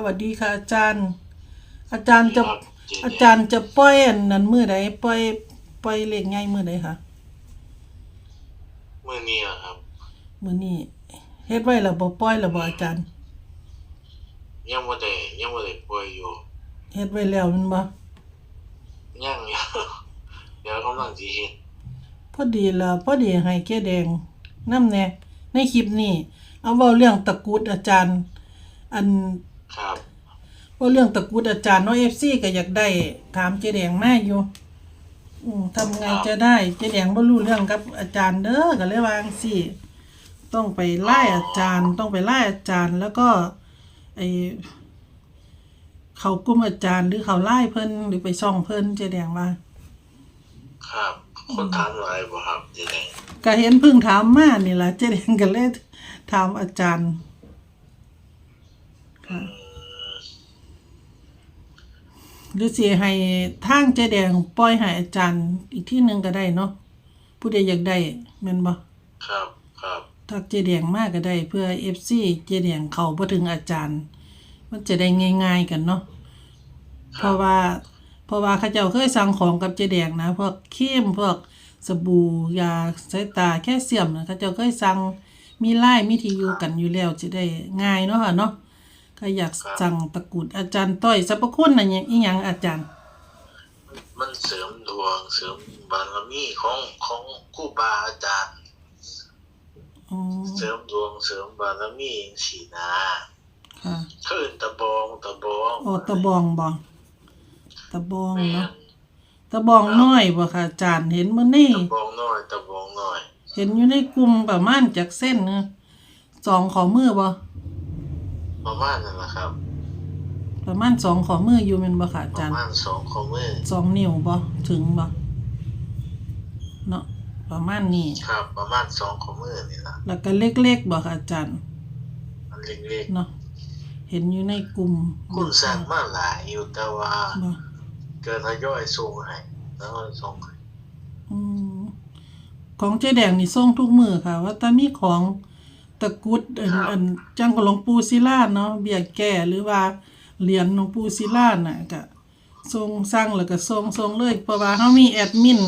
สวัสดีค่ะอาจารย์ อาจารย์จะครับเจ๊อาจารย์จะปล่อยอันนั้นมื้อใดปล่อยปล่อยเลขใหญ่มื้อใดคะมื่อนี้เหรอครับมื้อนี้เฮ็ดไว้แล้วบ่ปล่อยแล้วบ่อาจารย์ ยังไม่ได้ยังไม่ได้ป่วยอยู่เฮ็ดไว้แล้วแมันบ่ยังอยู่เดี๋ยวกำลังสิเฮ็ดพอดีละพอดีให้แก้แดงนำแน่ในคลิปนี้ เอาเว้าเรื่องตะกรุดอาจารย์ อัน ครับเว้าเรื่องตะกรุดอาจารย์เนาะ FC ก็อยากได้ถามเจ๊แดงมาอยู่ อืมทำไงจะได้เจ๊แดงบ่รู้เรื่องกับอาจารย์เด้อก็เลยว่าจังซี่ต้องไปไล่อาจารย์ ต้องไปไล่อาจารย์ แล้วก็ไอเขากลุ่มอาจารย์หรือเขาไล่เพิ่นหรือไปช่องเพิ่นเจ๊แดงว่า ครับ คนถามหลายบ่ครับเจ๊แดงก็เห็นเพิ่งถามมานี่ล่ะเจ๊แดงก็เลยถามอาจารย์ ค่ะหรือสิให้ทางเจ๊แดงปล่อยให้อาจารย์อีกที่หนึงก็ได้เนาะผู้ใดอยากได้แม่นบ่ครับครับทักเจ๊แดงมากก็ได้ เพื่อ FC เจ๊แดงเข้าบ่ถึงอาจารย์ มันจะได้ง่าย ๆกันเนาะเพราะว่า เพราะว่าเขาเจ้าเคยสั่งของกับเจ๊แดงนะพวกครีมพวกสบู่ยาสายตาแค่เสียมนะเขาเจ้าเคยสั่งมีไลน์มีที่อยู่กันอยู่แล้วจะได้ง่ายเนาะค่ะเนาะ ก็อยากสั่งตะกรุดอาจารย์ต้อยสรรพคุณน่ะหยังอีหยังอาจารย์ มันเสริมดวง เสริมบารมีของของครูบาอาจารย์ อ๋อเสริมดวงเสริมบารมีสีนาค่ะขึ้นตะบองตะบองโอ้ตะบองบ่ตะบองแม่เนาะนตะบองน้อยบ่ค่ะอาจารย์เห็นมื้อนี้ ตะบองน้อยตะบองน้อย เห็นอยู่ในกลุ่มประมาณจากเส้นเนอะสองขอมือบ่ ประมาณนั้นแหละครับ ประมาณสองขอมืออยู่แม่นบ่ค่ะอาปจาระรย์มาณสองข้อมือสองนิ้วบ่ถึงบ่เนาะประมาณนี้ ครับ ประมาณสองข้อมือนี่ล่ะแล้วก็เล็กๆบ่ค่ะอาจารย์มันเล็กเนาะเห็นอยู่ในกลุ่มๆคุณสร้างมาหลายอยู่แต่ว่าบ่เกิดทยอยส่งให้แล้วก็ส่งให้อืมของเจ๊แดงนี่ส่งทุกมือค่ะ ว่าถ้ามีของ ตะกรุดอันอันจังของหลวงปู่ศิลาเนาะเบี้ยแก้หรือว่าเหรียญหลวงปู่ศิลาน่ะก็ส่งสั่งแล้วก็ส่งส่งเลยเพราะว่าเฮามีแอดมิน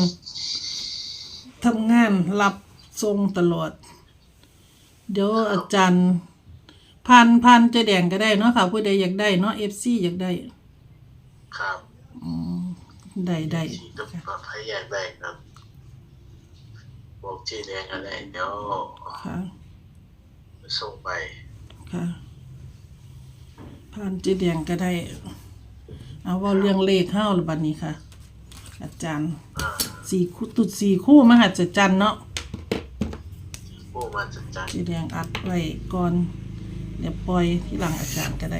ทำงานรับส่งตลอด เดี๋ยวอาจารย์พันพันเจ๊แดงก็ได้เนาะค่ะผู้ใดอยากได้เนาะ FC อยากได้ครับอืมได้ได้ที่กับปลอดภัยใหญ่แบกครับบอกที่แดงอะไรเดี๋ยวค่ะ ส่งไปค่ะผ่านเจีแดงก็ได้ เอาเว่าเรื่องเลขเข้าหรือบัดนี้ค่ะ อาจารย์อ่าสี่คู่ตุดสี่คู่มหัศจรรย์เนาะผู้มาจัดการเจีแดงอัดไว้ก่อน เดี๋ยวปล่อยที่หลังอาจารย์ก็ได้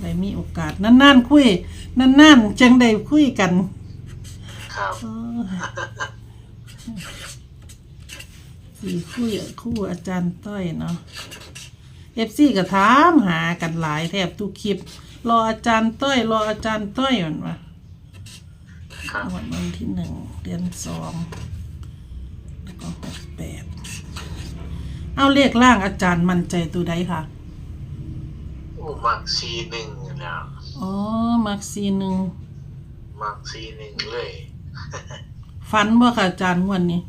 ได้มีโอกาสนานๆคุยนานๆจังได้คุยกันครับเออ สี่คู่คู่อาจารย์ต้อยเนาะเอฟซีก็ถามหากันหลายแทบทุกคลิป รออาจารย์ต้อย รออาจารย์ต้อยเหมือนว่าครับวันวันที่หนึ่งเดือนสองแล้วก็หกแปดเอาเลขล่างอาจารย์มั่นใจตัวใดค่ะโอ้มักซีหนึ่งอยู่แล้วอ๋อมักซีหนึ่งมักซีหนึ่งเลยฟันบ่ค่ะอาจารย์งวันนี้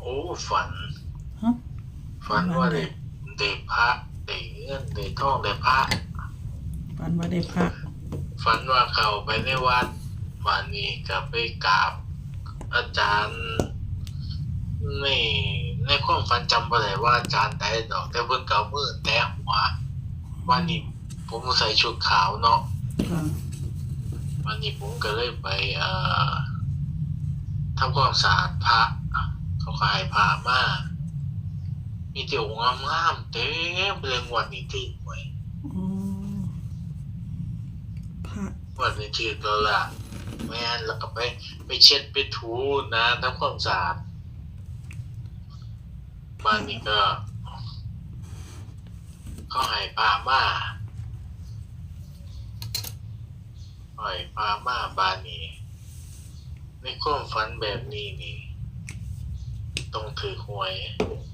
โอ้ฝันฮะ ฝันว่าได้ได้พระได้เงินได้ทองได้พระฟันว่าได้พระฝันว่าเข้าไปในวัดวันนี้ก็ไปกราบ อาจารย์ในในความฝันจำบ่ได้ว่าอาจารย์ใดดอก แต่เพิ่นก็เอามือแตะหัววันนี้ผมใส่ชุดขาวเนาะค่ะวันนี้ผมก็เลยไปเอ่อทำความสะอาดพระ เขาขายพระมา มีแต่องค์งามๆเต็มเลยงวันนี้ถือหวยอืมพระงวันนี้ถือตัวละแม่นแล้วก็ไป ไปเช็ดไปถูนะทำความสะอาดบ้านนี้ก็เขาให้พามาให้พามาบ้านนี้ในความฝันแบบนี้นี่ ต้องถือหวยพระ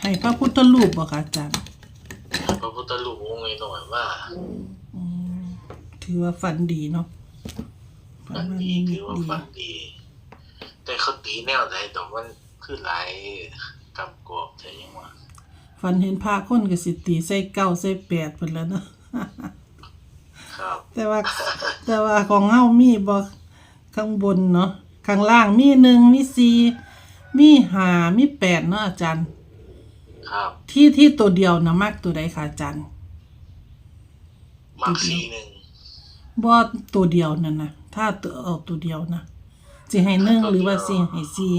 ให้พระพุทธรูปบ่ค่ะอาจารย์พระพุทธรูปองค์หน่อยๆว่าอืมถือว่าฝันดีเนาะฝันดีคือว่าฝันดี แต่เขาตีแนวไหนแต่มันคือหลายกำกวบใช่ยังวะฝันเห็นพระคนก็สิตีใส่เก้าใส่แปดเพิ่นแล้วเนาะครับ แต่ว่าแต่ว่าของเฮามีบ่ข้างบนเนาะข้างล่างมีหนึ่งมีสี่มีห้ามีแปดเนาะอาจารย์ ครับที่ที่ตัวเดียวนะมักตัวใดคะอาจารย์มักสีหนึ่งบ่ตัวเดียวนั่นนะถ้าตัวเอาตัวเดียวนะสิให้หนึ่งหรือว่าสิให้สี่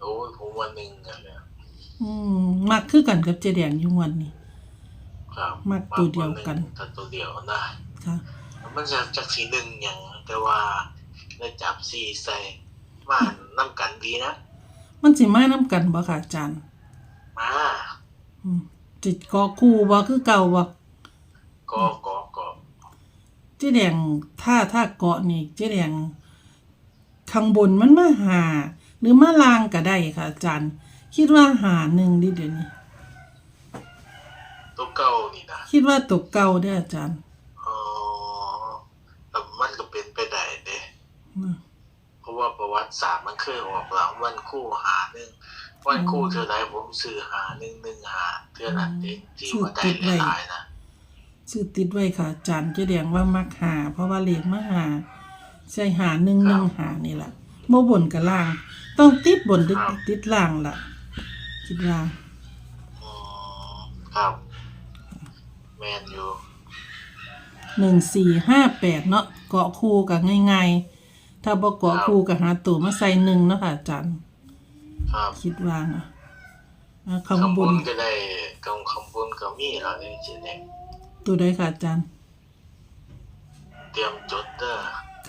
โอ้ยผมว่าหนึ่งกันเลยอืมมักคือกันกับเจแดงอยู่วันนี้ครับมักตัวเดียวกันถ้าตัวเดียวนะค่ะมันจะจากสีหนึ่งอย่างแต่ว่าได้จับสีใส่มาน้ำกันดีนะมันสิมานํกันบ่ค่ะอาจารย์ มาอืมจิตกอคู่บ่คือเก่าบ่กอกอกอเจ๊แดงถ้าถ้าเกาะนี่เจ๊แดงข้างบนมันมาหา หรือมาลางก็ได้ค่ะอาจารย์คิดว่าหาหนึ่งดิเดี๋ยวนี้ตัวเก่านี่นะคิดว่าตกเก่าได้ออาจารย์อ๋อแต่มันก็เป็นไปได้เด้อืมเพราะว่าประวัติศาสตร์มันเคยออกหลังวันคู่หาหนึ่ง วันคู่เท่าไรผมซื้อหาหนึ่งหนึ่งหาเท่านั้นเองที่ว่าได้หลายๆนะชื่อติดไว้ค่ะอาจารย์เจ๊แดงว่ามักหา เพราะว่าเลขมาหา ใช่หาหนึ่งหนึ่งหานี่แหละบ่บนกับล่าง ต้องติดบนติดติดล่างล่ะ คิดว่าอืมครับ แมนอยู่หนึ่งสี่ห้าแปดเนาะเกาะคู่กับง่ายๆ ถ้าบ่เกาะคู่กับหาตัวมาใส่หนึ่งเนาะค่ะอาจารย์ ครับคิดว่านะอ่าข้างข้างบบนนก็ได้ข้างข้างบนก็มีแล้วนี่เจ๊เด็กตัวใดค่ะอาจารย์ เตรียมจดเด้อ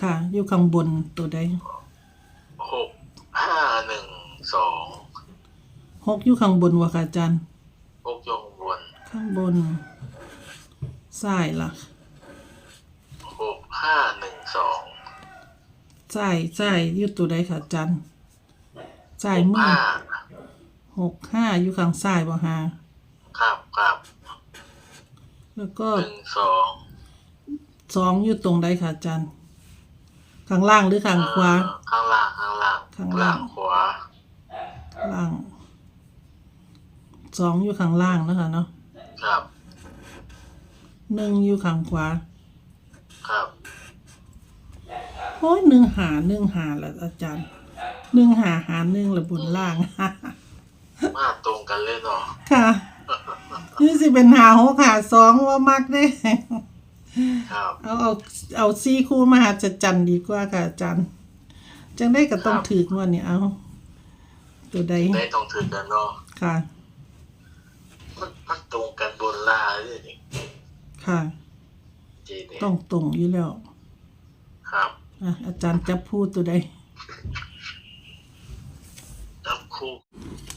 ค่ะ อยู่ข้างบนตัวใดหกห้าหนึ่งสองหกอยู่ข้างบนวะค่ะอาจารย์หกยงบน ข้างบนซ้ายล่ะหกห้าหนึ่งสองซ้ายซ้ายอยู่ตัวใดค่ะอา จารย์ซ้ายมือห้าหกห้าอยู่ข้างซ้ายบ่ฮะครับครับแล้วก็หนึ่งสองสองอยู่ตรงใดค่ะอาจารย์ข้างล่างหรือข้างขวาเอ่อข้างล่างข้างล่างข้างล่างขวาล่างสองอยู่ข้างล่างนะคะเนาะครับหนึ่งอยู่ข้างขวาครับโอ้ยหนึ่งหาหนึ่งหาละอาจารย์ หนึ่งหาหาหนึ่งละบนล่าง มาตรงกันเลยเนาะค่ะนี่สิเป็นหาหกหาสองว่ามักได้ครับเอาเอาเอาซี่คู่มาหาจัดจันดีกว่าค่ะอาจารย์จังได้ก็ต้องถือกงวดนี่เอา ตัวใดได้ต้องถึงกันเนาะค่ะมันมันตรงกันบนล่างเลยนี่ค่ะเจเด็ต้องตรงอยู่แล้ว ครับอะอาจารย์จับพูดตัวใด น้ำคู่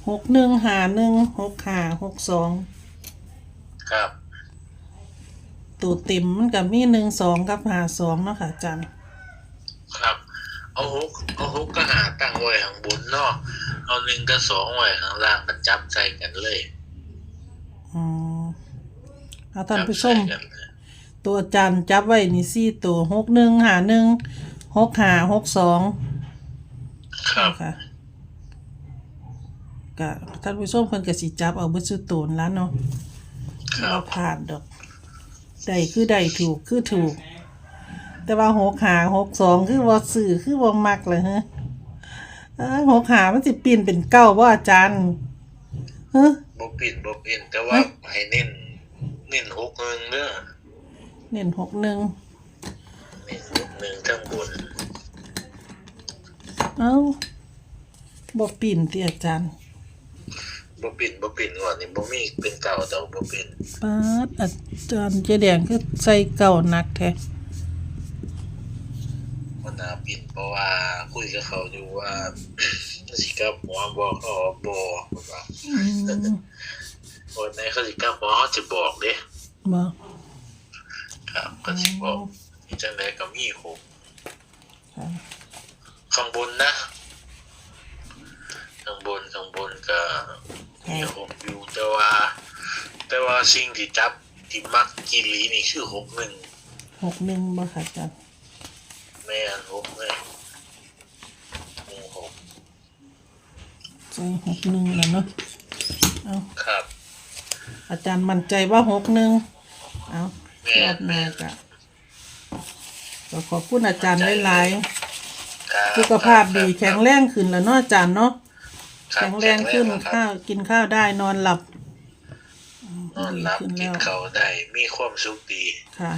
หกหนึ่งหาหนึ่งหกหาหกสองครับ ตัวเต็มมันกับมีหนึ่งสองกับหาสองเนาะค่ะอาจารย์ครับ เอาหกเอาหกก็หาตั้งไว้ข้างบนเนาะเอาหนึ่งกับสองไว้ข้างล่างก็จับใส่กันเลยอืมเอาท่านผู้ชจับมใส่กันเลยตัวอาจารย์จับไว้นี่สี่ตัวหกหนึ่งหาหนึ่งหกหาหกสองครับ ค่ะ ก็ท่านผู้ชมเพิ่นก็สิจับเอาเบิดสุดโตนแล้วเนาะครับ่บพลาดดอกได้คือได้ถูกคือถูก แต่ว่าหกหาหกสองคือบ่ซื้อคือบ่มักเลยฮะเอ้ยหกหามันสิปีนเป็นเก้าบ่อาจารย์ฮะ บ่ปิดบ่ปิดแต่ว่าให้เน้นเน้นหกหนึ่งเด้อเน้นหกหนึ่งเน้นหกหนึ่งทั้งบนเอ้าบ่ปีนติอาจารย์ บ่ปิดบ่ปิดงวดนี่บ่มีเป็นเก่าดอกบ่ปิดปาดอาจารย์เจแดงคือใส่เก่านักแท้มันน่าปิดเพราะว่าคุยกับเขาอยู่ว่า สิกลับหัวบ่เขาบอกบ่ว่าอืมวันไหนเขาสิกลับหัวเขาจะบอกเด้บ่ครับก็สิบอกจังไดก็มีหกค่ะข้างบนนะข้างบนข้างบนก็ มีหกอยู่แต่ว่า แต่ว่าสิ่งที่จับที่มักกินหลีนี่คือหกหนึ่งหกหนึ่งบ่ค่ะอาจารย์แม่นหกหนึ่งหนึ่งหกใส่หกหนึ่งแล้วเนาะเอาครับ อาจารย์มั่นใจว่าหกหนึ่งเอาแม่รอบหน้ากะก็ขอบคุณอาจารย์หลายครับๆสุขภาพดีแข็งแรงขึ้นแล้วเนาะอาจารย์เนาะ คบแข็งแรงขึ้นแข็งแรงข้าวกินข้าวได้นอนหลับนอนหลับดีขึ้นกิแล้นวเขาวได้มีความสุขดี ค่ะ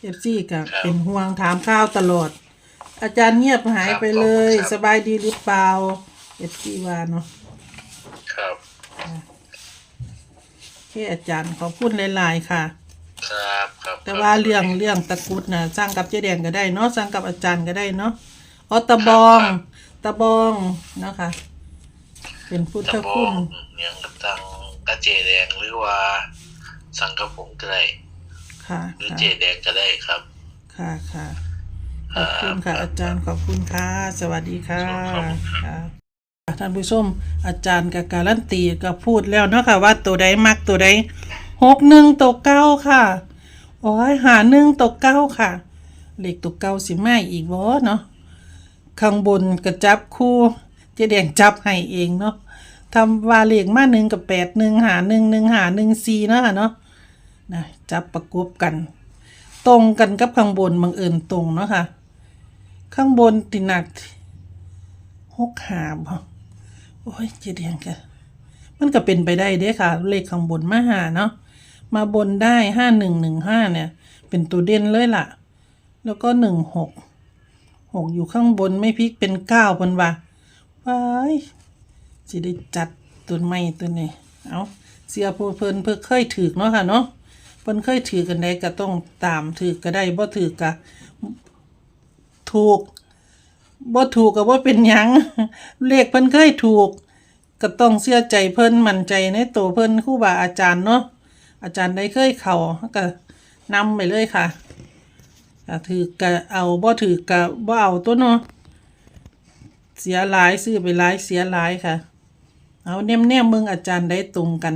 เอฟซีกับครับเป็นห่วงถามข้าวตลอด อาจารย์เงียบหายไปเลยครับ สบายดีหรือเปล่าเอฟซีว่าเนาะครับ แค่อาจารย์ขอบคุณหลายๆค่ะ ครับครับแต่ว่าเรื่องเรื่องตะกรุดนะสร้างกับเจ๊แดงก็ได้เนาะสร้างกับอาจารย์ก็ได้เนาะอ๋อตะบอง ตะบองเนาะค่ะ เป็นพุทธตะบคุอณงยังกับตังกระเจแดงหรือว่าสังกะผงก็ได้ค่ะหรือค่ะเจแดงก็ได้ครับ ค่ะค่ะขอบคุณค่ะ อาจารย์ขอบคุณค่ะ สวัสดีค่ะขอบคุณครับค่ะท่านผู้ชมอาจารย์กับการันตีก็พูดแล้วเนาะค่ะว่าตัวใดมักตัวใดหกหนึ่งตัวเก้าค่ะโอ้ยหาหนึ่งตัวเก้าค่ะเลขตัวเก้าสิไม่อีกบ่เนาะข้างบนกระจับคู่เจ๊แดงจับให้เองเนาะ ทำวาเลขมาหนึ่งกับแปดหนึ่งหาหนึ่งหนึ่งหาหนึ่งสี่เนาะค่ะเนาะนะจับประกบกัน ตรงกันกับข้างบนบังเอิญตรงเนาะค่ะข้างบนติหนักหกหาบ่โอ้ยเจดียงกะมันก็เป็นไปได้เด้ค่ะ เลขข้างบนมาหาเนาะมาบนได้ห้าหนึ่งหนึ่งห้าเนี่ย เป็นตัวเด่นเลยล่ะ แล้วก็หนึ่งหกหกอยู่ข้างบนไม่พลิกเป็นเก้าเพิ่นว่าว้าย สิได้จัดตัวใหม่ตัวนี้เอาเสียผู้เพิ่นเพิ่นเคยถือเนาะค่ะเนาะเพิ่นเคยถือกันได้ก็ต้องตามถือก็ได้บ่ถือก็ถูกบ่ถูกก็บ่เป็นหยังเลขเพิ่นเคยถูก ก็ต้องเชื่อใจเพิ่นมั่นใจในตัวเพิ่นครูบาอาจารย์เนาะอาจารย์ได้เคยเข้าก็นำไปเลยค่ะก็ถือก็เอาบ่ถือก็บ่เอาตัวเนาะเสียหลายซื้อไปหลายเสียหลายค่ะ เอาแนมๆมึงอาจารย์ได้ตรงกัน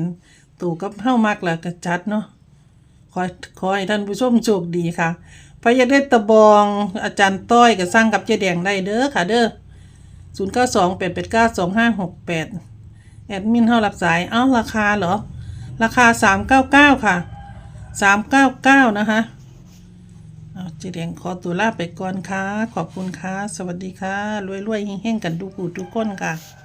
ตู่กับเฮามักละก็จัดเนาะขอขอให้ท่านผู้ชมโชคดีค่ะพระยากได้ตะบองอาจารย์ต้อยก็สร้างกับเจ๊แดงได้เด้อค่ะเด้อศูนย์เก้าสองแปดแปดเก้าสองห้าหกแปดแอดมินเท่ารับสายเอ้าราคาเหรอ ราคาสามเก้าเก้าค่ะสามเก้าเก้านะคะเอาเจ๊แดงขอตัวลาไปก่อนค่ะ ขอบคุณค่ะ สวัสดีค่ะรวยๆเฮงๆกันทุกผู้ทุกคนค่ะ